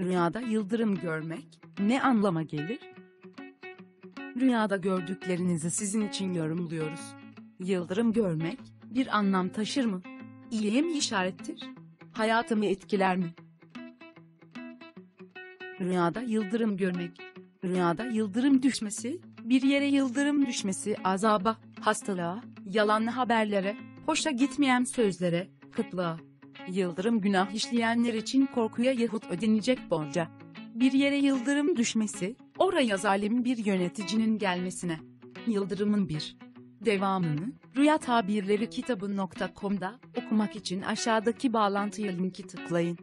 Rüyada yıldırım görmek ne anlama gelir? Rüyada gördüklerinizi sizin için yorumluyoruz. Yıldırım görmek bir anlam taşır mı? İyiye mi işarettir? Hayatımı etkiler mi? Rüyada yıldırım görmek. Rüyada yıldırım düşmesi, bir yere yıldırım düşmesi azaba, hastalığa, yalanlı haberlere, hoşa gitmeyen sözlere, kıtlığa. Yıldırım günah işleyenler için korkuya yahut ödenecek borca. Bir yere yıldırım düşmesi, oraya zalim bir yöneticinin gelmesine. Yıldırımın bir devamını Rüya Tabirleri kitabı.com'da okumak için aşağıdaki bağlantıya linki tıklayın.